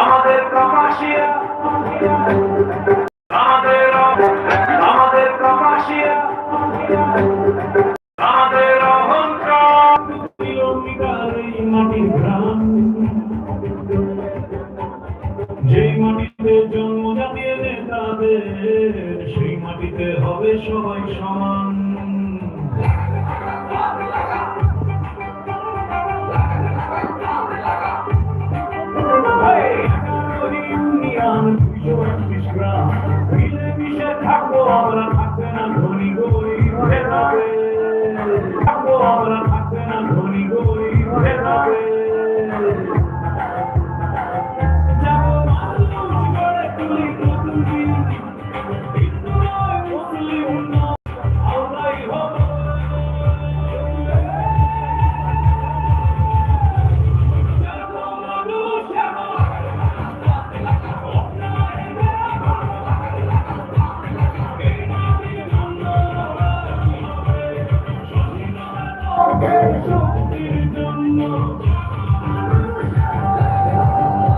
আমাদের প্রবাসীরা আমাদের আমাদের প্রবাসীরা আমাদের অহংকার কিলোমিটার এই মাটির গ্রাম যেই সেই মাটিতে হবে সবাই সমান। মিলেমিশে থাকব আমরা।